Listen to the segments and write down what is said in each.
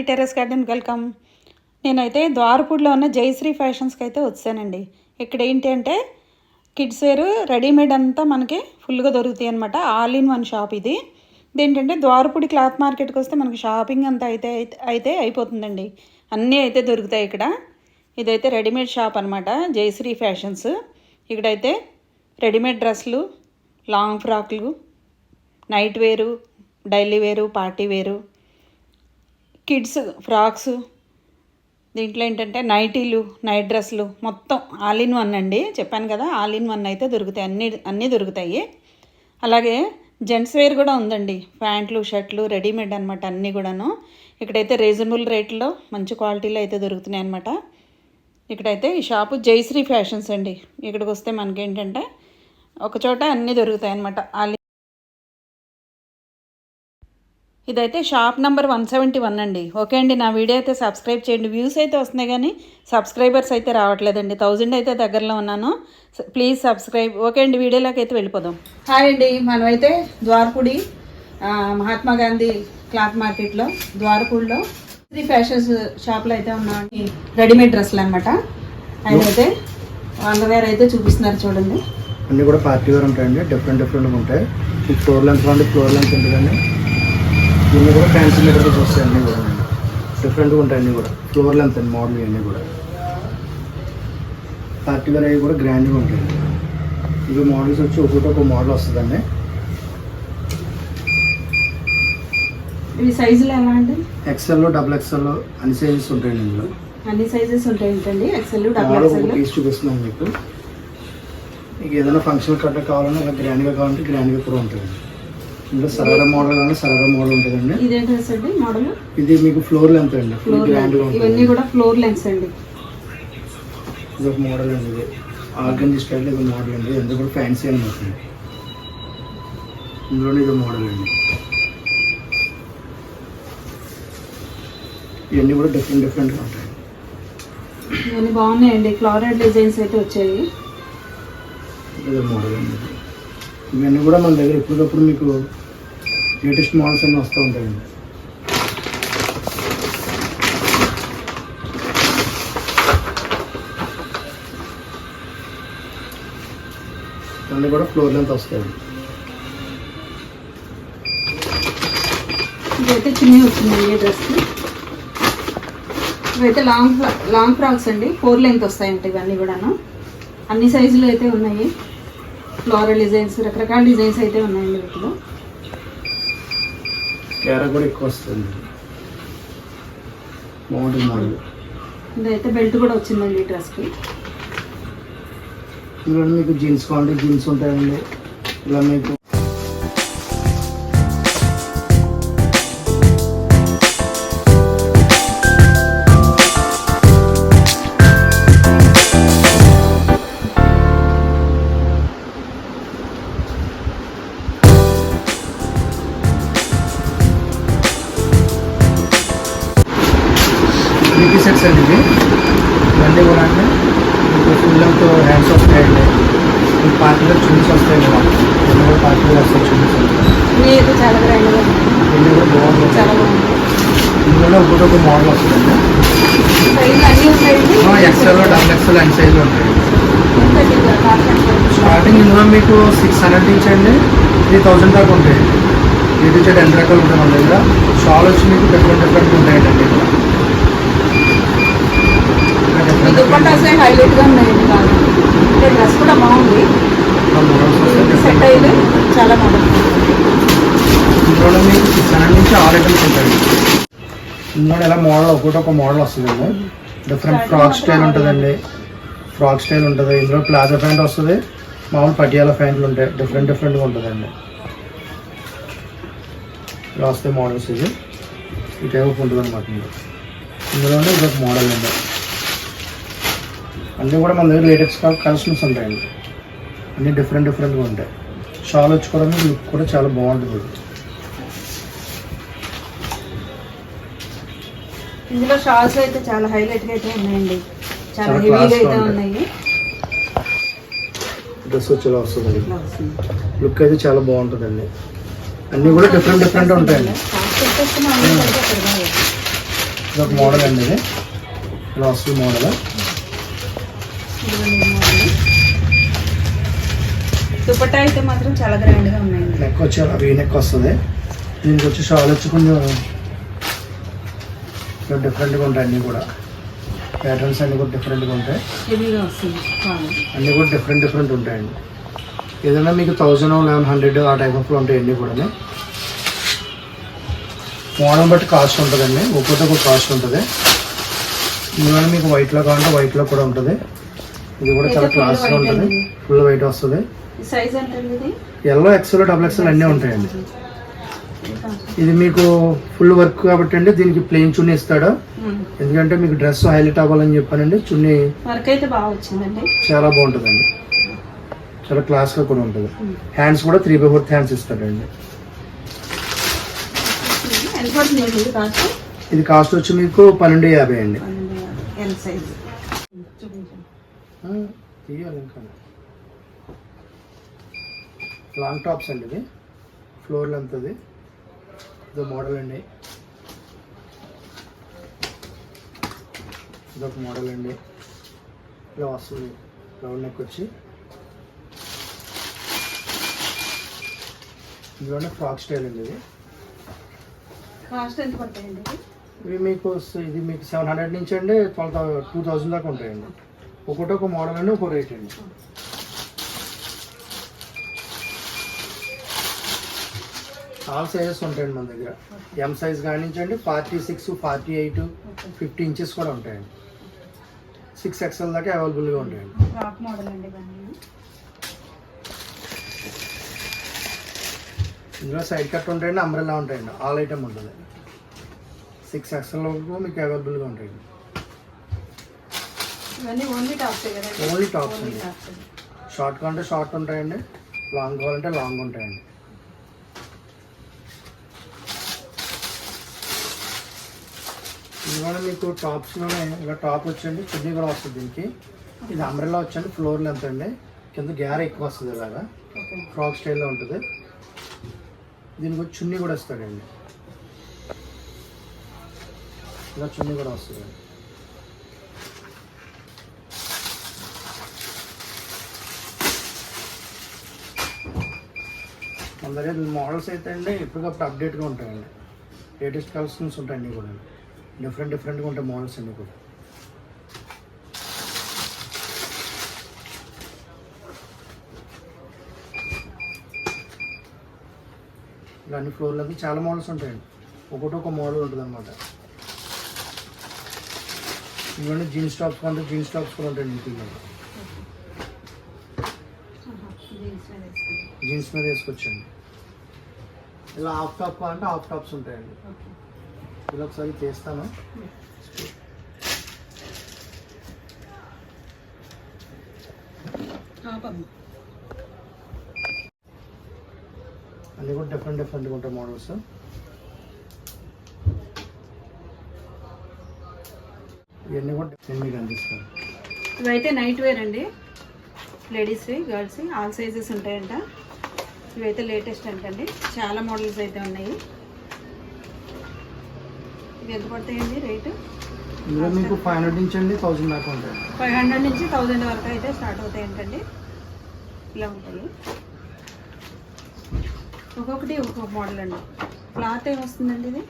రాణి terrace garden welcome. నేనైతే ద్వారపూడిలో ఉన్న జయశ్రీ ఫ్యాషన్స్కి అయితే వచ్చానండి. ఇక్కడ ఏంటి అంటే కిడ్స్ వేర్ రెడీమేడ్ అంతా మనకి ఫుల్గా దొరుకుతాయి అనమాట ఆల్ ఇన్ వన్ షాప్ ఇది. ఇదేంటంటే ద్వారపూడి క్లాత్ మార్కెట్కి వస్తే మనకి షాపింగ్ అంతా అయితే అయితే- అయితే అయిపోతుందండి. అన్నీ అయితే దొరుకుతాయి ఇక్కడ. ఇదైతే రెడీమేడ్ షాప్ అనమాట జయశ్రీ ఫ్యాషన్స్. ఇక్కడైతే రెడీమేడ్ డ్రెస్సులు లాంగ్ ఫ్రాక్లు నైట్ వేరు డైలీ వేరు పార్టీ వేరు. కిడ్స్ ఫ్రాక్స్ దీంట్లో ఏంటంటే నైటీలు నైట్ డ్రెస్లు మొత్తం ఆల్ ఇన్ వన్ అండి. చెప్పాను కదా ఆల్ ఇన్ వన్ అయితే దొరుకుతాయి. అన్ని అన్నీ దొరుకుతాయి. అలాగే జెంట్స్ వేర్ కూడా ఉందండి. ప్యాంట్లు షర్ట్లు రెడీమేడ్ అనమాట అన్నీ కూడాను. ఇక్కడైతే రీజనబుల్ రేట్లో మంచి క్వాలిటీలో అయితే దొరుకుతున్నాయి అనమాట ఇక్కడైతే ఈ షాపు జయశ్రీ ఫ్యాషన్స్ అండి. ఇక్కడికి వస్తే మనకేంటంటే ఒక చోట అన్నీ దొరుకుతాయి అనమాట ఇదైతే shop number one seventy one అండి. ఓకే అండి నా వీడియో అయితే సబ్స్క్రైబ్ చేయండి. వ్యూస్ అయితే వస్తున్నాయి కానీ సబ్స్క్రైబర్స్ అయితే రావట్లేదండి. థౌజండ్ అయితే దగ్గరలో ఉన్నాను. Please subscribe. ఓకే అండి వీడియోలోకి అయితే వెళ్ళిపోదాం. హాయ్ అండి మనమైతే ద్వారపూడి ఆ, మహాత్మా గాంధీ క్లాత్ మార్కెట్లో ద్వారపూడిలో త్రీ ఫ్యాషన్స్ షాప్లో అయితే ఉన్నామండి. రెడీమేడ్ డ్రెస్సులు అనమాట ఆయన అయితే అండర్వేర్ అయితే చూపిస్తున్నారు చూడండి. అన్నీ కూడా పార్టీ వేర్ ఉంటాయండి. డిఫరెంట్ డిఫరెంట్గా ఉంటాయి. ఫ్లోర్ లెంత్ ఫ్లోర్ లెంత్ ఉంటుందండి. ఇవన్నీ కూడా ఫ్యాన్సీ మెటీరియల్స్ వస్తాయి అన్నీ కూడా డిఫరెంట్గా ఉంటాయి అన్నీ కూడా. ఫ్లోర్ లెంత్ అండి మోడల్ ఇవన్నీ కూడా. పార్టీ వేర్ అవి కూడా గ్రాండ్గా ఉంటాయండి ఇవి మోడల్స్ వచ్చి ఒక్కొక్కటి ఒక మోడల్ వస్తుందండి. ఇవి సైజులు ఎలా అండి? ఎక్సెల్ డబుల్ ఎక్సెల్ అన్ని సైజెస్ ఉంటాయండి ఇందులో. అన్ని సైజెస్ ఉంటాయి ఏంటండి ఎక్సెల్ డబుల్ ఎక్సెల్ పీస్ చూపిస్తున్నాను మీకు. మీకు ఏదైనా ఫంక్షన్ కట్ట కావాలన్నా గ్రాండ్గా కావాలంటే గ్రాండ్గా కూడా ఉంటుందండి. ఇందులో సరారా మోడల్ కానీ సరారా మోడల్ ఉంటుందండి. ఇదేం డ్రెస్ అండి మోడల్? ఇది మీకు ఫ్లోర్ లెంత్ అండి. ఫుల్ ఫ్లోర్ ఇవన్నీ కూడా ఫ్లోర్ లెన్స్ అండి. ఇది ఒక మోడల్ అండి ఇది. ఆర్గంజీ స్టైల్ ఇది మోడల్ అండి. ఇది కూడా ఫ్యాన్సీ అనమాట ఇందులోనే ఇది మోడల్ అండి. ఇవన్నీ కూడా డిఫరెంట్ డిఫరెంట్గా ఉంటాయి. ఇవన్నీ బాగున్నాయండి. ఫ్లోరెడ్ డిజైన్స్ అయితే వచ్చాయి. ఇది మోడల్ అండి. ఇవన్నీ కూడా మన దగ్గర ఎప్పటికప్పుడు మీకు లేటెస్ట్ మోడల్స్ అన్నీ వస్తూ ఉంటాయండి. అన్నీ కూడా ఫ్లోర్ లెంత్ వస్తాయండి. ఇదైతే చిన్న వచ్చిందండి డ్రెస్ ఇవైతే లాంగ్ ఫ్రా- లాంగ్ ఫ్రాక్స్ అండి. ఫోర్ లెంత్ వస్తాయంట ఇవన్నీ కూడాను. అన్ని సైజులు అయితే ఉన్నాయి. ఫ్లోరల్ డిజైన్స్ రకరకాల డిజైన్స్ అయితే ఉన్నాయండి వీటిలో. కేర కూడా ఎక్కువ వస్తుంది. బాగుంటుంది మోడల్ ఇదైతే బెల్ట్ కూడా వచ్చిందండి డ్రెస్కి. ఇందులో మీకు జీన్స్ కావాలంటే జీన్స్ ఉంటాయండి. ఇలా మీకు త్రీ సెట్స్ అండి ఇవి. ఇవన్నీ కూడా అంటే మీకు ఫుల్ లెంత్ హ్యాండ్స్ వస్తాయండి. మీకు పార్టీలో చున్నీస్ వస్తాయండి మాకు. ఇవన్నీ కూడా పార్టీలో వస్తాయి చున్నీస్ చాలా గ్రాండ్గా ఇవన్నీ కూడా చాలా బాగుంది. ఇందులో ఒకటి ఒక మోడల్ వస్తుందండి. ఎక్స్ఎల్ డబుల్ ఎక్స్ఎల్ అన్ని సైజులు ఉంటాయి స్టార్టింగ్ ఇందులో మీకు సిక్స్ హండ్రెడ్ నుంచి అండి త్రీ థౌజండ్ దాకా ఉంటాయి ఇది నుంచి రెండు రకాలు ఉంటాయి మన దగ్గర. షాల్ వచ్చి మీకు డిఫరెంట్ డిఫరెంట్ ఉంటాయండి ఇక్కడ ఈ దుప్పట్టాసే హైలైట్గా ఉన్నాయండి అంటే డ్రెస్ కూడా బాగుంది. సెట్ అయితే చాలా బాగుంది. ఇందులో మీకు నుంచి ఆరు ఐటమ్స్ ఉంటాయి. ఇందులో ఎలా మోడల్ ఒకటి ఒక మోడల్ వస్తుందండి డిఫరెంట్ ఫ్రాక్ స్టైల్ ఉంటుందండి. ఫ్రాక్ స్టైల్ ఉంటుంది. ఇందులో ప్లాజో ప్యాంట్ వస్తుంది. మామూలు పటియాలా ప్యాంట్లు ఉంటాయి. డిఫరెంట్ డిఫరెంట్గా ఉంటుందండి. ఇలా వస్తాయి మోడల్స్ ఇది ఈ టైప్ ఉంటుంది అనమాట ఇందులోనే ఇదొక మోడల్ అండి. అన్నీ కూడా మన దగ్గర లేటెస్ట్ కలెక్షన్స్ ఉంటాయండి. అన్నీ డిఫరెంట్ డిఫరెంట్గా ఉంటాయి. షాల్ వచ్చి కూడా లుక్ కూడా చాలా బాగుంటుంది. ఇది. ఇందులో షాల్స్ అయితే చాలా హైలైట్గా అయితే ఉన్నాయండి. చాలా హెవీగా అయితే. ఉన్నాయి. డ్రెస్ వచ్చి ఇలా వస్తుంది ఇట్లా వస్తుంది. లుక్ అయితే చాలా బాగుంటుందండి. అన్నీ కూడా డిఫరెంట్ డిఫరెంట్ ఉంటాయండి. ఇది ఒక మోడల్ అండి ఇది. ఈ మోడల్ దుపట్టా అయితే మాత్రం చాలా గ్రాండ్గా ఉన్నాయండి నెక్ వచ్చి అలా వీ నెక్ వస్తుంది. దీనికి వచ్చి షాల్ వచ్చి కొంచెం డిఫరెంట్గా ఉంటాయి అన్నీ కూడా. ప్యాటర్న్స్ అన్నీ కూడా డిఫరెంట్గా ఉంటాయి. అన్నీ కూడా డిఫరెంట్ డిఫరెంట్ ఉంటాయండి. ఏదైనా మీకు థౌజండ్ లెవెన్ హండ్రెడ్ ఆ టైప్ ఆఫ్లో ఉంటాయి అన్నీ కూడా మోడల్ బట్టి కాస్ట్ ఉంటుందండి. ఒక్కొక్కటి ఒక కాస్ట్ ఉంటుంది. ఇందులో మీకు వైట్లో కావాలంటే వైట్లో కూడా ఉంటుంది. ఇది కూడా చాలా క్లాస్గా white ఉంటుంది. ఫుల్ వైట్ వస్తుంది. Size L XL double XL అన్నీ ఉంటాయండి. ఇది మీకు ఫుల్ వర్క్ కాబట్టి అండి దీనికి ప్లెయిన్ చున్నీ ఇస్తాడు. ఎందుకంటే మీకు డ్రెస్ హైలైట్ అవ్వాలని చెప్పానండి చున్నీ వర్క్ అయితే బాగా వచ్చిందండి. చాలా బాగుంటుందండి. చాలా క్లాస్గా కూడా ఉంటుంది. హ్యాండ్స్ కూడా త్రీ బై ఫోర్త్ హ్యాండ్స్ ఇస్తాడండి. కాస్ట్ ఇది కాస్ట్ వచ్చి మీకు పన్నెండు యాభై అండి ఎల్ సైజ్ చూపించండి ఆ, తీయాలి ఇంకా. లాంగ్ టాప్స్ అండి ఇది ఫ్లోర్ లెంత్ అది. ఇదో మోడల్ అండి. ఇదొక మోడల్ అండి. ఇలా వస్తుంది. రౌండ్ నెక్ వచ్చి. ఇదిలోనే ఫ్రాక్ స్టైల్ అండి ఇది. కాస్ట్ ఎంత పడతాయండి? ఇది ఇవి మీకు ఇది మీకు సెవెన్ హండ్రెడ్ నుంచి అండి ట్వెల్వ్ టూ థౌసండ్ దాకా ఉంటాయండి. ఒకటి ఒక మోడల్ అండి ఒక రేట్ అండి. ఆల్ సైజెస్ ఉంటాయండి మన దగ్గర. M size కానించండి forty six forty eight fifty inches కూడా ఉంటాయండి. సిక్స్ ఎక్స్ఎల్ దాకా అవైలబుల్గా ఉంటాయండి. ఇందులో సైడ్ కట్ ఉంటాయండి అంబ్రెల్లా ఉంటాయండి. ఆల్ ఐటమ్ ఉంటుంది. సిక్స్ ఎక్స్ఎల్ వరకు మీకు అవైలబుల్గా ఉంటాయండి. ఇవన్నీ ఓన్లీ టాప్స్ కదండి? ఓన్లీ టాప్స్ అండి. షార్ట్ కావాలంటే షార్ట్ ఉంటాయండి. లాంగ్ కావాలంటే లాంగ్ ఉంటాయండి. ఇదిగోనే మీకు టాప్స్లోనే ఇలా టాప్ వచ్చండి చున్నీ కూడా వస్తుంది దీనికి. ఇది అంబ్రెల్లా వచ్చండి ఫ్లోర్ లెంత్ అండి. కింద గ్యార ఎక్కువ వస్తుంది ఇలాగా. ఫ్రాక్ స్టైల్లో ఉంటుంది. దీనికి చున్నీ కూడా వస్తాడండి ఇలా చున్నీ కూడా వస్తుంది. మన దగ్గర మోడల్స్ అయితే అండి ఎప్పటికప్పుడు అప్డేట్గా ఉంటాయండి. లేటెస్ట్ కలెక్షన్స్ ఉంటాయి అన్నీ కూడా. డిఫరెంట్ డిఫరెంట్గా ఉంటాయి మోడల్స్ అన్నీ కూడా. అన్ని ఫ్లోర్లకి చాలా మోడల్స్ ఉంటాయండి. ఒకటి ఒక మోడల్ ఉంటుంది అనమాట ఇవన్నీ జీన్స్ టాప్స్ కొంటే జీన్స్ టాప్స్ కూడా ఉంటాయండి ఇంటిలో జీన్స్ మీద వేసుకొచ్చండి. ఇలా హాఫ్ టాప్ అంటే హాఫ్ టాప్స్ ఉంటాయండి. ఇలా ఒకసారి చేస్తాను. అన్నీ కూడా డిఫరెంట్ డిఫరెంట్గా ఉంటాయి మోడల్స్ ఇవన్నీ కూడా నేను మీకు అందిస్తాను. ఇవైతే నైట్ వేర్ అండి. లేడీస్వి గర్ల్స్ ఆల్ సైజెస్ ఉంటాయంట. ఇవైతే లేటెస్ట్ అంటండి. చాలా మోడల్స్ అయితే ఉన్నాయి. ఇవి ఎంత పడతాయండి రేటు? మీకు ఫైవ్ హండ్రెడ్ నుంచి అండి థౌసండ్ దాకా ఉంటాయి. ఫైవ్ హండ్రెడ్ నుంచి థౌజండ్ వరకు అయితే స్టార్ట్ అవుతాయి ఏంటండి ఇలా ఉంటాయి. ఒక్కొక్కటి ఒక్కొక్క మోడల్ అండి. క్లాత్ ఏం వస్తుందండి ఇది?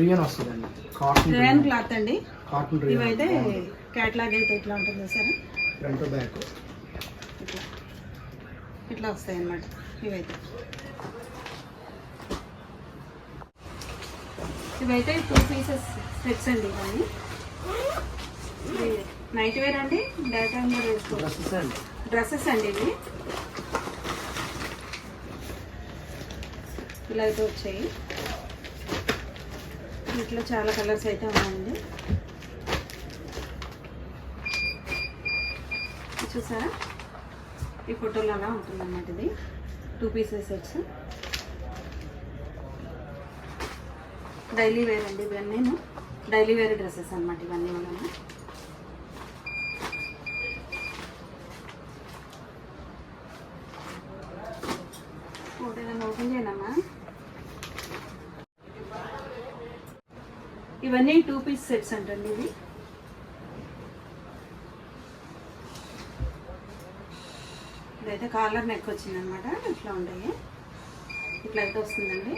రియన్ వస్తుందండి. కాటన్ రేన్ క్లాత్ అండి. కాటన్ ఇవైతే రియన్ క్యాట్లాగ్ అయితే ఇట్లా ఉంటుంది సార్ ఫ్రంట్ బ్యాక్ ఇట్లా వస్తాయి అన్నమాట ఇవైతే. ఇవైతే టూ పీసెస్ సెట్స్ అండి ఇవన్నీ. నైట్ వేర్ అండి డే వేసుకోవచ్చు. డ్రెస్సెస్ అండి. డ్రెస్సెస్ అండి ఇవి. ఇలా అయితే వచ్చాయి. వీటిలో చాలా కలర్స్ అయితే ఉన్నాయండి. చూసారా? ఈ ఫోటోలో అలా ఉంటుంది అన్నమాట ఇది. Two pieces sets daily wear అండి ఇవన్నీ. డైలీ వేర్ డ్రెస్సెస్ అన్నమాట ఇవన్నీ కూడా ఓపెన్ చేయనమ్మా. ఇవన్నీ టూ పీస్ సెట్స్ అంటండి ఇవి. ఇదైతే కాలర్ నెక్ వచ్చింది అనమాట ఇట్లా ఉంటాయి. ఇట్లా అయితే వస్తుందండి.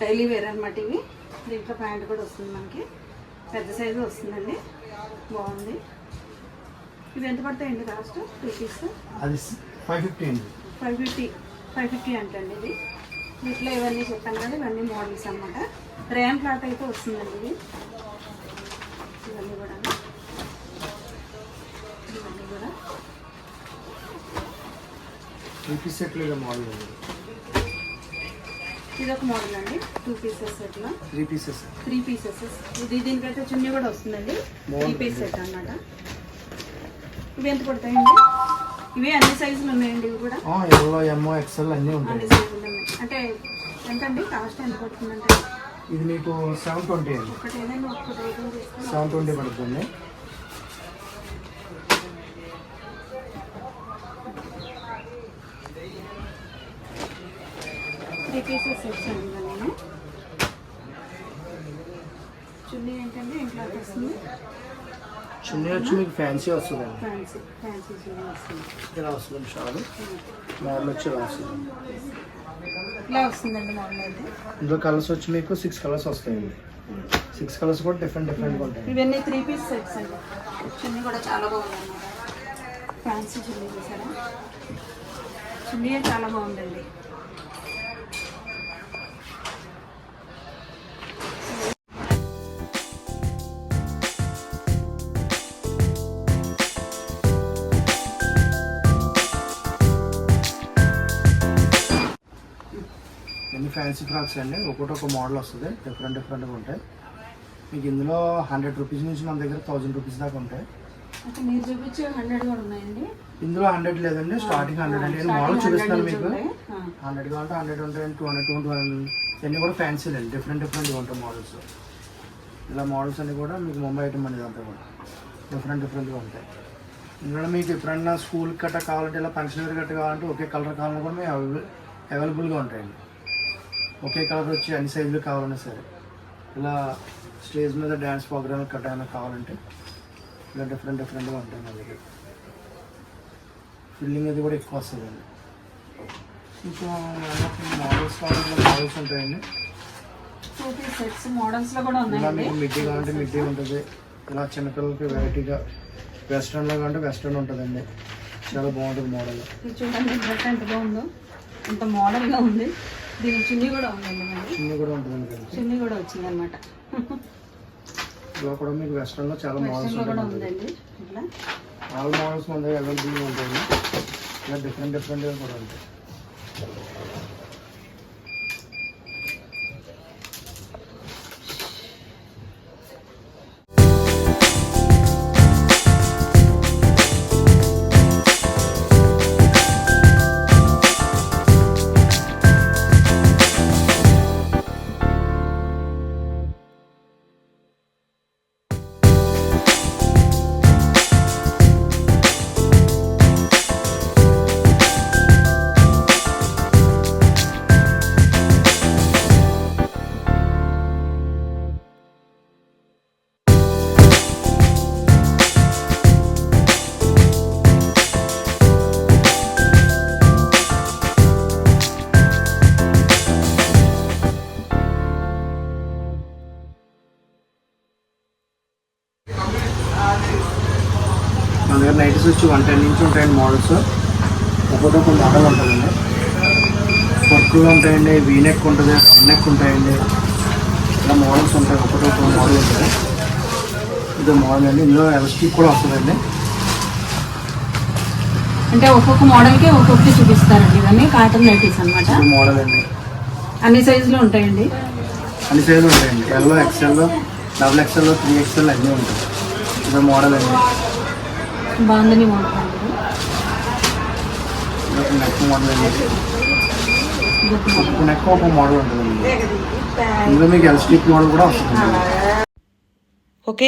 డైలీ వేర్ అనమాట ఇవి. దీంట్లో ప్యాంట్ కూడా వస్తుంది మనకి. పెద్ద సైజు వస్తుందండి. బాగుంది. ఇవి ఎంత పడతాయండి కాస్ట్ టూ పీస్ అది ఫైవ్ ఫిఫ్టీ అండి. ఫైవ్ ఫిఫ్టీ ఫైవ్ ఫిఫ్టీ అంటండి ఇది. వీటిలో ఇవన్నీ చెప్పాను కదా ఇవన్నీ మోడల్స్ అనమాట రేన్ క్లాత్ అయితే వస్తుందండి ఇది. పీస్ సెట్ లేదా మోడల్ ఇది ఒక మోడల్ అండి. టూ పీసెస్ సెట్లో త్రీ పీసెస్ త్రీ పీసెస్ ఇది దీనికైతే చున్నీ కూడా వస్తుందండి. త్రీ పీస్ సెట్ అన్నమాట. ఇవి ఎంత పడతాయండి? ఇవి అన్ని సైజులు ఉన్నాయండి ఇవి కూడా? ఎల్లో ఎంఓ ఎక్స్ఎల్ అన్నీ ఉంటాయి. అన్ని సైజులు ఉన్నాయి. అంటే ఎంతండి? కాస్ట్ ఎంత పడుతుందంటే? ఇది మీకు సెవెన్ ట్వంటీ అండి. ఒకటి ఏదైనా ఒకటి ఐటమ్ తీసుకుని సెవెన్ ట్వంటీ పడుతుంది. పీసెస్ సెట్స్ అండి నేను. చున్నీ ఏంటంటే ఇంట్లో వస్తుంది చున్నీ వచ్చి మీకు ఫ్యాన్సీ వస్తుందండి ఫ్యాన్సీ ఫ్యాన్సీ చున్నీ వస్తుంది. ఇలా వస్తుంది షాలు. మోడల్ వచ్చి ఇలా వస్తుంది. ఇలా వస్తుందండి మోడల్ అయితే. ఇందులో కలర్స్ వచ్చి మీకు సిక్స్ కలర్స్ వస్తాయండి. సిక్స్ కలర్స్ కూడా డిఫరెంట్ డిఫరెంట్గా ఉంటాయి ఇవన్నీ త్రీ పీస్ సెట్స్ అండి. చున్నీ కూడా చాలా బాగుంది ఫ్యాన్సీ చున్నీ చూసారా? చున్నీ చాలా బాగుందండి. ఫ్యాన్సీ ఫ్రాక్స్ అండి. ఒక్కొక్కటి ఒక మోడల్ వస్తుంది. డిఫరెంట్ డిఫరెంట్గా ఉంటాయి. మీకు ఇందులో హండ్రెడ్ రూపీస్ నుంచి మన దగ్గర థౌజండ్ రూపీస్ దాకా ఉంటాయి. అంటే మీరు చూపించే హండ్రెడ్ కూడా ఉన్నాయండి. ఇందులో హండ్రెడ్ లేదండి. స్టార్టింగ్ హండ్రెడ్ అండి నేను మోడల్ చూపిస్తాను మీకు. ఉంటాయి. హండ్రెడ్ కావాలంటే హండ్రెడ్ ఉంటాయి టూ హండ్రెడ్ టూ హండ్రెడ్ ఇవన్నీ కూడా ఫ్యాన్సీ అండి డిఫరెంట్ డిఫరెంట్గా ఉంటాయి మోడల్స్ ఇలా మోడల్స్ అన్ని కూడా మీకు ముంబై ఐటమ్ అనేది అంతా కూడా డిఫరెంట్ డిఫరెంట్గా ఉంటాయి. ఇందులో మీకు ఎప్పుడన్నా స్కూల్ గట్ట కావాలంటే ఇలా ఫంక్షన్ వేర్ గట్ట కావాలంటే ఒకే కలర్ కావాలన్నా కూడా మీకు అవైలబుల్ అవైలబుల్గా ఉంటాయండి. ఒకే కలర్ వచ్చి అన్ని సైజులు కావాలన్నా సరే. ఇలా స్టేజ్ మీద డ్యాన్స్ ప్రోగ్రామ్ కట్ట ఏమైనా కావాలంటే ఇలా డిఫరెంట్ డిఫరెంట్గా ఉంటాయి మా దగ్గర. ఫిల్లింగ్ అది కూడా ఎక్కువ వస్తుందండి. ఇంకా మోడల్స్ కావాలంటే మోడల్స్ ఉంటాయండి. ఇలా మీకు మిడ్డీ కావాలంటే మిడ్డీ ఉంటుంది. ఇలా చిన్నపిల్లలకి వెరైటీగా వెస్ట్రన్లో కావాలంటే వెస్ట్రన్ ఉంటుందండి. చాలా బాగుంటుంది మోడల్ చూడండి ఎంత బాగుందో. ఎంత మోడల్గా ఉంది. దీని చున్నీ కూడా ఉందండి మరి. చిన్న కూడా ఉంటుందండి దీనికి చున్నీ కూడా వచ్చింది అనమాట ఇలా కూడా మీకు వెస్ట్రన్లో చాలా మోడల్స్లో కూడా ఉంటాయి ఉందండి. ఇట్లా. ఆల్ మోడల్స్ మన దగ్గర అవైలబుల్గా ఉంటాయండి. ఇలా డిఫరెంట్ డిఫరెంట్గా కూడా ఉంటాయి. వన్ టెన్ నుంచి ఉంటాయండి మోడల్స్. ఒక్కొక్కటి ఒక మోడల్ ఉంటుందండి. వర్క్లో ఉంటాయండి వీ నెక్ ఉంటుంది రౌండ్ నెక్ ఉంటాయండి. ఇలా మోడల్స్ ఉంటాయి ఒక్కొక్కటి ఒక మోడల్ ఉంటుంది ఇది మోడల్ అండి. ఇందులో ఎలాస్టిక్ కూడా వస్తుందండి. అంటే ఒక్కొక్క మోడల్కి ఒక్కొక్కటి చూపిస్తారండి. ఇవన్నీ కాటన్ నైటీస్ అన్నమాట. ఇది మోడల్ అండి. అన్ని సైజులు ఉంటాయండి. అన్ని సైజులు ఉంటాయండి. Yellow XL double XL three XL అన్నీ ఉంటాయి. ఇది మోడల్ అండి. బాగుందని మోడల్ అండి ఇది ఒక నెక్ మోడల్ అండి ఇది ఒక మోడల్. ఒక్కొక్క నెక్ ఒక